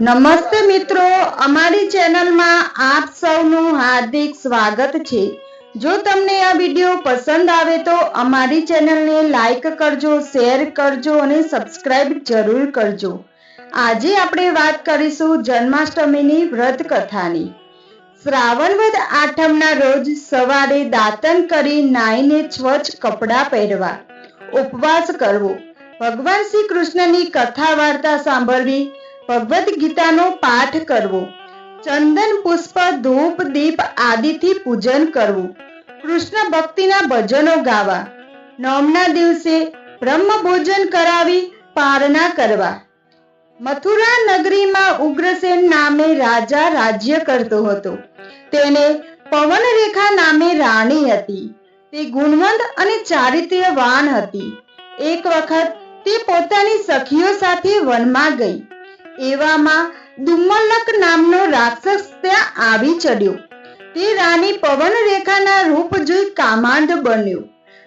નમસ્તે મિત્રો, અમારી ચેનલમાં આપ સૌનું હાર્દિક સ્વાગત છે. જો તમને આ વીડિયો પસંદ આવે તો અમારી ચેનલને લાઈક કરજો, શેર કરજો અને સબસ્ક્રાઇબ જરૂર કરજો. આજે આપણે વાત કરીશું જન્માષ્ટમીની વ્રત કથાની શ્રાવણ વદ આઠમના રોજ સવારે દાંતન કરી નાઈને સ્વચ્છ કપડાં પહેરવા. ઉપવાસ કરવો. ભગવાન શ્રી કૃષ્ણની કથા વાર્તા સાંભળવી ભગવદ્ ગીતાનો પાઠ કરવો. ચંદન, પુષ્પ, ધૂપ, દીપ આદિથી પૂજન કરવું. કૃષ્ણ ભક્તિના ભજનો ગાવા. નોમના દિવસે બ્રહ્મ ભોજન કરાવી પારણા કરવા. મથુરા નગરીમાં ઉગ્રસેન નામે રાજા રાજ્ય કરતો હતો. તેને પવનરેખા નામે રાણી હતી. તે ગુણવંત અને ચારિત્ર્યવાન હતી. એક વખત તે પોતાની સખીઓ સાથે વનમાં ગઈ. એવામાં દુમ્મલક નામનો રાક્ષસ ત્યાં આવી ચડ્યો. તે રાણી પવનરેખાના રૂપ જોઈ કામાંડ બન્યો.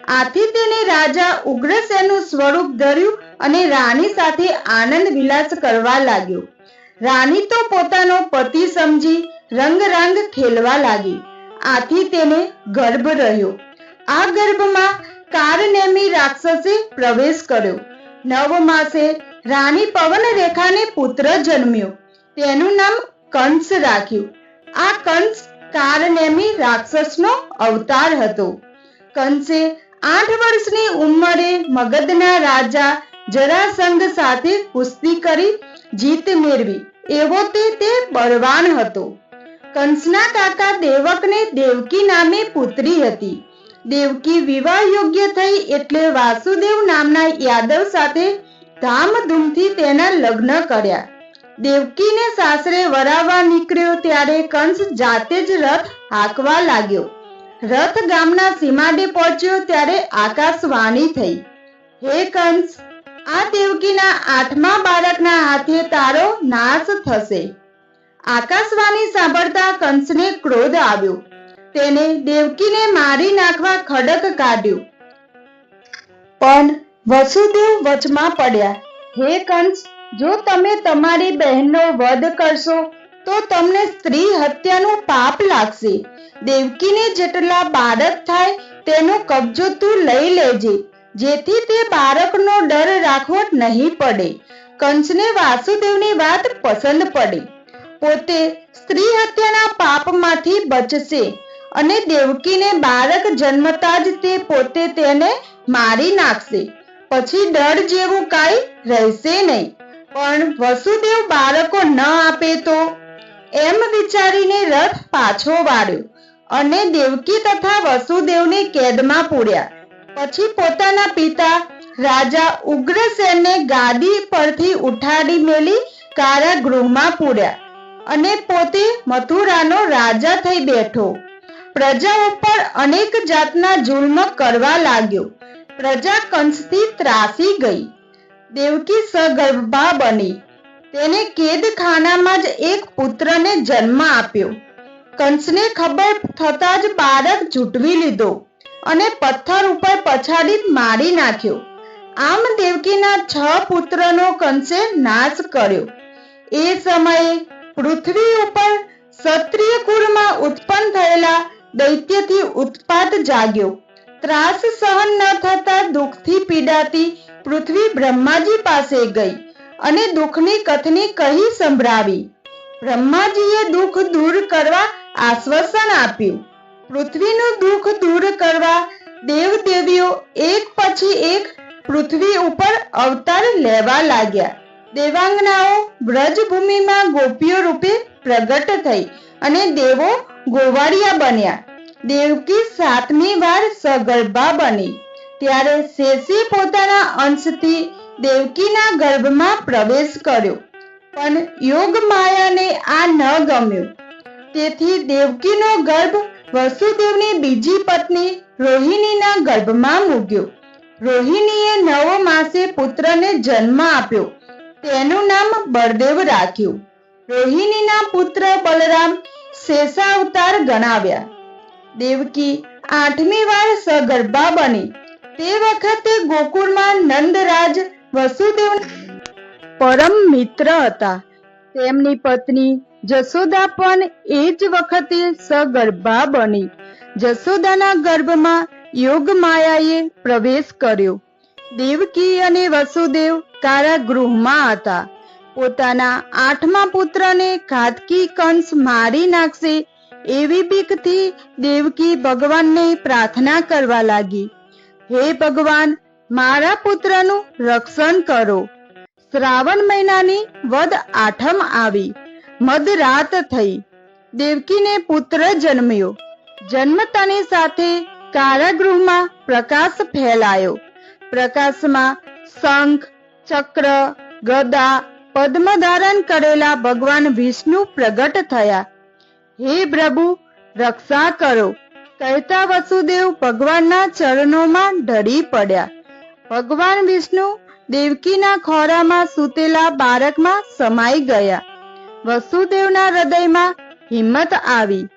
આથી તેને રાજા ઉગ્રસેનનું સ્વરૂપ ધર્યું અને રાણી સાથે આનંદ વિલાસ કરવા લાગ્યો. રાણી તો પોતાનો પતિ સમજી રંગ રંગ ખેલવા લાગી. આથી તેને ગર્ભ રહ્યો. આ ગર્ભમાં કારનેમી રાક્ષસે પ્રવેશ કર્યો. નવ માસે રાણી પવનરેખાને પુત્ર જન્મ્યો. તેનું નામ કંસ રાખ્યું. આ કંસ કારનેમી રાક્ષસનો અવતાર હતો. કંસે આઠ વર્ષની ઉંમરે મગધના રાજા જરાસંઘ સાથે કુસ્તી કરી જીત મેળવી. એવો તે તે બળવાન હતો. કંસના કાકા દેવકને દેવકી નામે પુત્રી હતી. દેવકી વિવાહ યોગ્ય થઈ એટલે વાસુદેવ નામના યાદવ સાથે ધામધૂમથી તેના લગ્ન કર્યા. દેવકીને સાસરે વરાવવા નીકળ્યો ત્યારે કંસ જાતે જ રથ હાંકવા લાગ્યો. રથ ગામના સીમાડે પહોંચ્યો ત્યારે આકાશવાણી થઈ. હે કંસ, આ દેવકીના આઠમા બાળકના હાથે તારો નાશ થશે. આકાશવાણી સાંભળતા કંસને ક્રોધ આવ્યો. તેને દેવકીને મારી નાખવા ખડક કાઢ્યો. પણ વસુદેવ વચમાં પડ્યા, હે કંસ, જો તમે તમારી બહેનનો વધ કરશો, તો તમને સ્ત્રી હત્યાનું પાપ લાગશે. દેવકીને જેટલા બાળક થાય, તેનો કબજો તું લઈ લેજે, જેથી તે બાળકનો ડર રાખવો નહીં પડે. કંસને વાસુદેવની વાત પસંદ પડી. પોતે સ્ત્રી હત્યાના પાપમાંથી બચશે અને દેવકીને બાળક જન્મતા જ તે પોતે તેને મારી નાખશે. પછી ડર જેવું કાંઈ રહેશે નહીં. પણ વસુદેવ બાળકો ન આપે તો? એમ વિચારીને રથ પાછો વાળ્યો અને દેવકી તથા વસુદેવને કેદમાં પૂર્યા. પછી પોતાના પિતા રાજા ઉગ્રસેનને ગાદી પરથી ઉઠાડી મેલી કારાગૃહમાં પૂર્યા અને પોતે મથુરાનો રાજા થઈ બેઠો. પ્રજા ઉપર અનેક જાતના જુલ્મ કરવા લાગ્યો. પ્રજા કંસથી ત્રાસી ગઈ. દેવકી સગર્ભા બની. તેને કેદખાનામાં જ એક પુત્રને જન્મ આપ્યો. કંસને ખબર થતા જ બાળક ઝૂંટવી લીધો અને પથ્થર ઉપર પછાડી મારી નાખ્યો. આમ દેવકીના છ પુત્રનો કંસે નાશ કર્યો. એ સમયે પૃથ્વી ઉપર ક્ષત્રિય કુળમાં ઉત્પન્ન થયેલા દૈત્યથી ઉત્પાત જાગ્યો. ત્રાસ સહન ન થતા દુઃખથી પીડાતી પૃથ્વી બ્રહ્માજી પાસે ગઈ અને દુઃખની કથની કહી સંભળાવી. બ્રહ્માજીએ દુઃખ દૂર કરવા આશ્વાસન આપ્યું. પૃથ્વીનું દુઃખ દૂર કરવા દેવદેવીઓ એક પછી એક પૃથ્વી ઉપર અવતાર લેવા લાગ્યા. દેવાંગનાઓ વ્રજભૂમિમાં ગોપીઓ રૂપે પ્રગટ થઈ અને દેવો ગોવાળિયા બન્યા. દેવકી સાતમી વાર સગર્ભા બની. ત્યારે શેષી પોતાના અંશથી દેવકીના ગર્ભમાં પ્રવેશ કર્યો. પણ યોગ માયાને આ ન ગમ્યું. તેથી દેવકીનો ગર્ભ વસુદેવની બીજી પત્ની રોહિણીના ગર્ભમાં મૂક્યો. રોહિણીએ નવ માસે પુત્રને જન્મ આપ્યો. તેનું નામ બળદેવ રાખ્યું. રોહિણીના પુત્ર બલરામ શેષાવતાર ગણાવ્યા. દેવકી આઠમી વાર સગર્ભા બની. તે વખતે ગોકુળમાં નંદરાજ વસુદેવ પરમ મિત્ર હતા. તેમની પત્ની જસોદા પણ એ જ વખતે સગર્ભા બની. જસોદાના ગર્ભમાં યોગ માયાએ પ્રવેશ કર્યો. દેવકી અને વસુદેવ કારાગૃહમાં હતા. પોતાના આઠમા પુત્રને ઘાતકી કંસ મારી નાખશે એવી બીકથી દેવકી ભગવાનને પ્રાર્થના કરવા લાગી. હે ભગવાન, મારા પુત્રનું રક્ષણ કરો. શ્રાવણ મહિનાની વદ આઠમ આવી. મધરાત થઈ. દેવકીને પુત્ર જન્મ્યો. જન્મતાની સાથે કારાગૃહમાં પ્રકાશ ફેલાયો. પ્રકાશમાં શંખ, ચક્ર, ગદા, પદ્મ ધારણ કરેલા ભગવાન વિષ્ણુ પ્રગટ થયા. હે પ્રભુ, રક્ષા કરો. કહેતા વસુદેવ ભગવાનના ચરણોમાં ઢળી પડ્યા. ભગવાન વિષ્ણુ દેવકીના ખોરામાં સૂતેલા બાળકમાં સમાઈ ગયા. વસુદેવના હૃદયમાં હિંમત આવી.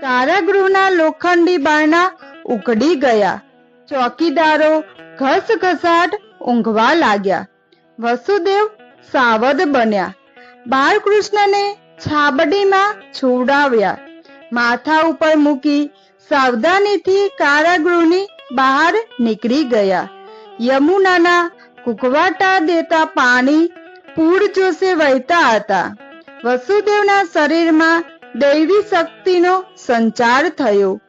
કારાગૃહના લોખંડી બારણા ઉકડી ગયા. ચોકીદારો ઘસઘસાટ ઊંઘવા લાગ્યા. વસુદેવ સાવધ બન્યા. બાળકૃષ્ણને છાબડીમાં છોડાવ્યા. માથા ઉપર મૂકી સાવધાનીથી કારાગૃહની બહાર નીકળી ગયા. યમુનાના કુકવાટા દેતા પાણી પૂર જોશે વહેતા હતા. વસુદેવના શરીરમાં દૈવી શક્તિનો સંચાર થયો.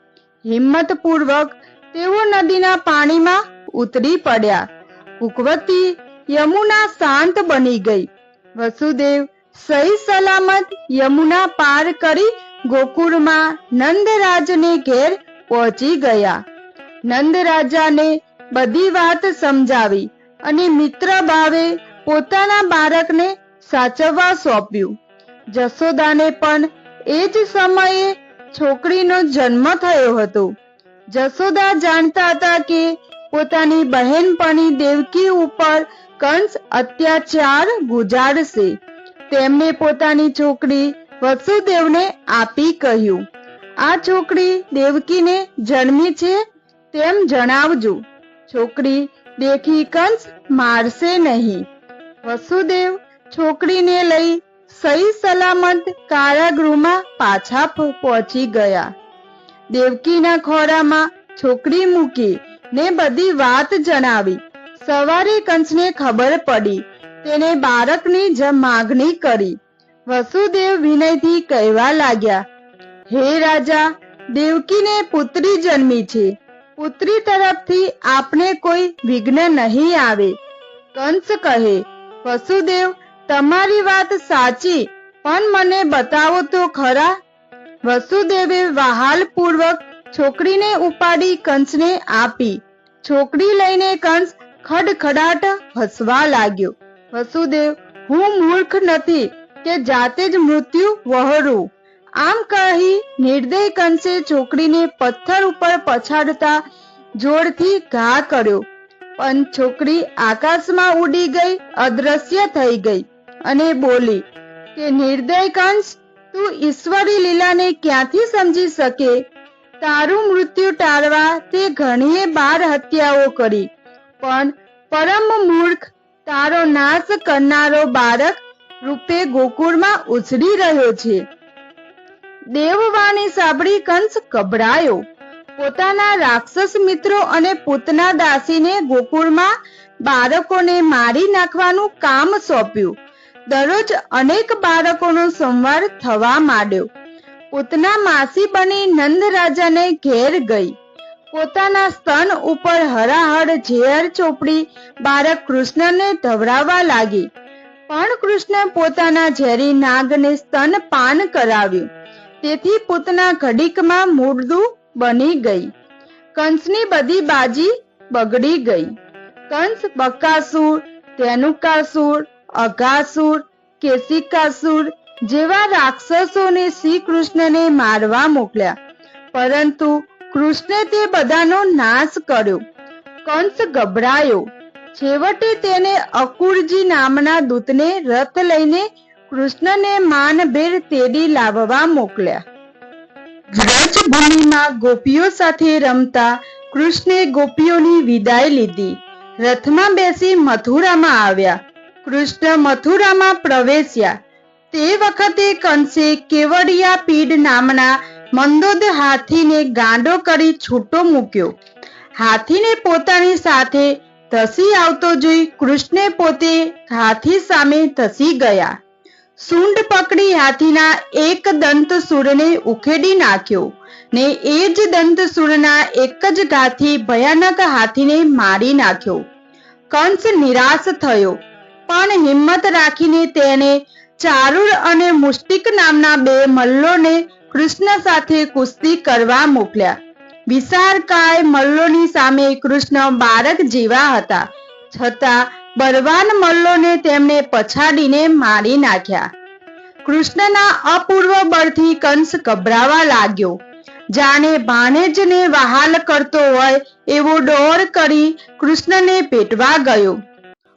હિંમતપૂર્વક તેઓ નદીના પાણીમાં ઉતરી પડ્યા. ભૂકવતી યમુના શાંત બની ગઈ. વસુદેવ સહી સલામત યમુના પાર કરી ગોકુળમાં નંદરાજને ઘેર પહોંચી ગયા. નંદરાજાને બધી વાત સમજાવી અને મિત્ર ભાવે પોતાના બાળકને સાચવવા સોંપ્યું. જસોદાને પણ એ જ સમયે છોકરીનો જન્મ થયો હતો. જશોદા જાણતા હતા કે પોતાની બહેનપણી દેવકી ઉપર કંસ અત્યાચાર ગુજારશે. તેમણે પોતાની છોકરી વસુદેવને આપી કહ્યું, આ છોકરી દેવકીને જન્મી છે, તેમ જણાવજો. છોકરી દેખી કંસ મારશે નહીં. વસુદેવ છોકરીને લઈ સહી સલામત કારાગૃહમાં પાછા પહોંચી ગયા. દેવકીના ખોરામાં છોકરી મૂકી ને બધી વાત જણાવી. સવારે કંસને ખબર પડી તેને બાળકની જ માગણી કરી. વસુદેવ વિનયથી કહેવા લાગ્યા, હે રાજા, દેવકીને પુત્રી જન્મી છે. પુત્રી તરફથી આપને કોઈ વિઘ્ન નહીં આવે. કંસ કહે, વસુદેવ, તમારી વાત સાચી, પણ મને બતાવો તો ખરા. વસુદેવે વહાલપૂર્વક છોકરીને ઉપાડી કંસને આપી. છોકરી લઈને કંસ ખડખડાટ હસવા લાગ્યો. વસુદેવ, હું મૂર્ખ નથી કે જાતે જ મૃત્યુ વહોરું. આમ કહી નિર્દય કંસે છોકરીને પથ્થર ઉપર પછાડતા જોરથી ઘા કર્યો. પણ છોકરી આકાશમાં ઉડી ગઈ, અદ્રશ્ય થઈ ગઈ અને બોલી, કે નિર્દય કંસ, તું ઈશ્વરી લીલાને ક્યાંથી સમજી શકે? તારું મૃત્યુ ટાળવા તે ઘણીએ બાર હત્યાઓ કરી. પણ પરમ મૂર્ખ તારો નાશ કરનારો બાળક રૂપે ગોકુળમાં ઉછળી રહ્યો છે. દેવવાણી સાંભળી કંસ ગભરાયો. પોતાના રાક્ષસ મિત્રો અને પૂતના દાસીને ગોકુળમાં બાળકોને મારી નાખવાનું કામ સોંપ્યું. દરરોજ અનેક બાળકોનો સંવાર થવા માંડ્યો. પૂતના માસી બની નંદ રાજાને ઘેર ગઈ. પોતાના સ્તન ઉપર હરાહર ઝેર ચોપડી બાળક કૃષ્ણને ધવરાવા લાગી. પણ કૃષ્ણ પોતાના ઝેરી નાગને સ્તન પાન કરાવ્યું. તેથી પૂતના ઘડીકમાં મૂળદું બની ગઈ. કંસની બધી બાજી બગડી ગઈ. કંસ બકાસુર તેનુકાસુર, અઘાસુર, કેશિકાસુર જેવા રાક્ષસોને શ્રી કૃષ્ણને મારવા મોકલ્યા. પરંતુ કૃષ્ણે તે બધાનો નાશ કર્યો. કંસ ગભરાયો. છેવટે તેને અકુરજી નામના દૂતને રથ લઈને કૃષ્ણને માનભેર તેડી લાવવા મોકલ્યા. વ્રજભૂમિમાં ગોપીઓ સાથે રમતા કૃષ્ણે ગોપીઓની વિદાય લીધી. રથમાં બેસી મથુરામાં આવ્યા. કૃષ્ણ મથુરામાં પ્રવેશ્યા. તે વખતે કંસે કેવડિયા પીડ નામના મંદોદ હાથીને ગાંડો કરી છૂટો મૂક્યો. હાથીને પોતાની સાથે ધસી આવતો જોઈ કૃષ્ણે પોતે હાથી સામે ધસી ગયા. સૂંઢ પકડી હાથીના એક દંતસૂરને ઉખેડી નાખ્યો ને એ જ દંત સુરના એક જ ઘાથી ભયાનક હાથીને મારી નાખ્યો. કંસ નિરાશ થયો, પણ હિંમત રાખીને તેણે ચારુર અને મુષ્ટિક નામના બે મલ્લોને કૃષ્ણ સાથે કુસ્તી કરવા મોકલ્યા. વિશાળકાય મલ્લોની સામે કૃષ્ણ બાળક જેવા હતા. છતાં બળવાન મલ્લોને તેમને પછાડીને મારી નાખ્યા. કૃષ્ણના અપૂર્વ બળથી કંસ ગભરાવા લાગ્યો. જાણે ભાણેજને વહાલ કરતો હોય એવો ડોર કરી કૃષ્ણને પેટવા ગયો.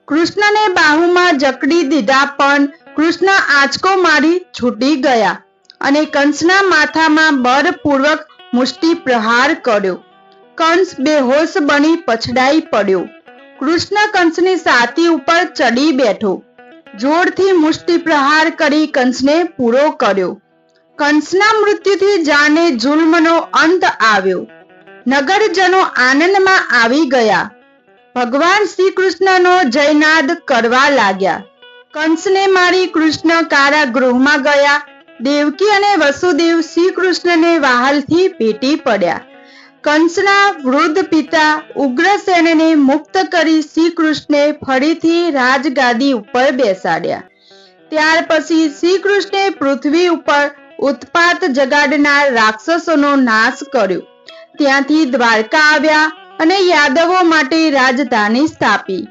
કૃષ્ણને બાહુમાં જકડી દીધા પણ કૃષ્ણ આંચકો મારી છૂટી ગયા. અને કંસના માથામાં બળપૂર્વક મુષ્ટિ પ્રહાર કર્યો. કંસ બેહોશ બની પછડાઈ પડ્યો. કૃષ્ણ કંસની સાતી ઉપર ચડી બેઠો. જોરથી મુષ્ટિ પ્રહાર કરી કંસને પૂરો કર્યો. કંસના મૃત્યુથી જાણે જુલ્મનો અંત આવ્યો. નગરજનો આનંદમાં આવી ગયા. ભગવાન શ્રી કૃષ્ણનો જયનાદ કરવા લાગ્યા. કંસને મારી કૃષ્ણ કારાગૃહમાં ગયા. દેવકી અને વસુદેવ શ્રી કૃષ્ણને વાહલથી ભેટી પડ્યા. કંસના વૃદ્ધ પિતા ઉગ્રસેનને મુક્ત કરી શ્રી કૃષ્ણે ફરીથી રાજગાદી ઉપર બેસાડ્યા. ત્યાર પછી શ્રી કૃષ્ણે પૃથ્વી ઉપર ઉત્પાત જગાડનાર રાક્ષસોનો નાશ કર્યો. ત્યાંથી દ્વારકા આવ્યા અને યાદવો માટે રાજધાની સ્થાપી.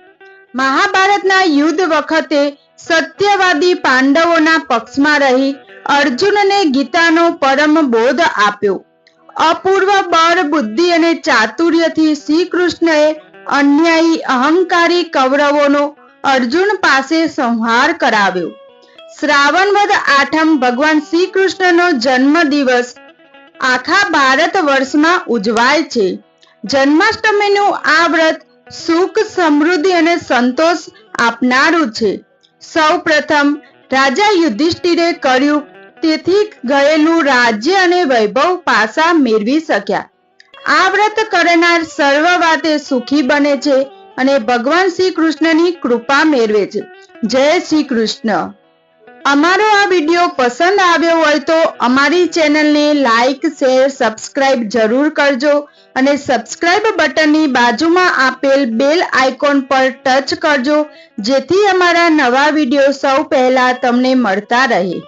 મહાભારતના યુદ્ધ વખતે સત્યવાદી પાંડવોના પક્ષમાં રહી અર્જુનને ગીતાનો પરમ બોધ આપ્યો. અપૂર્વ બળ, બુદ્ધિ અને ચાતુર્યથી શ્રી કૃષ્ણએ અન્યાયી, અહંકારી કૌરવોનો અર્જુન પાસે સંહાર કરાવ્યો. શ્રાવણ વદ આઠમ ભગવાન શ્રી કૃષ્ણનો જન્મ દિવસ આખા ભારત વર્ષમાં ઉજવાય છે. જન્માષ્ટમીનું આ વ્રત સુખ, સમૃદ્ધિ અને સંતોષ આપનારું છે. સૌ પ્રથમ રાજા યુધિષ્ઠિરે કર્યું તેથી ગયેલું રાજ્ય અને વૈભવ પાસા મેળવી શક્યા. આ વ્રત કરનાર સર્વ વાતે સુખી બને છે અને ભગવાન શ્રી કૃષ્ણની કૃપા મેળવે છે. જય શ્રી કૃષ્ણ અમારો આ વીડિયો પસંદ આવ્યો હોય તો અમારી ચેનલને લાઈક, શેર, સબસ્ક્રાઇબ જરૂર કરજો અને સબસ્ક્રાઇબ બટનની બાજુમાં આપેલ બેલ આઇકોન પર ટચ કરજો જેથી અમારા નવા વીડિયો સૌ પહેલા તમને મળતા રહે.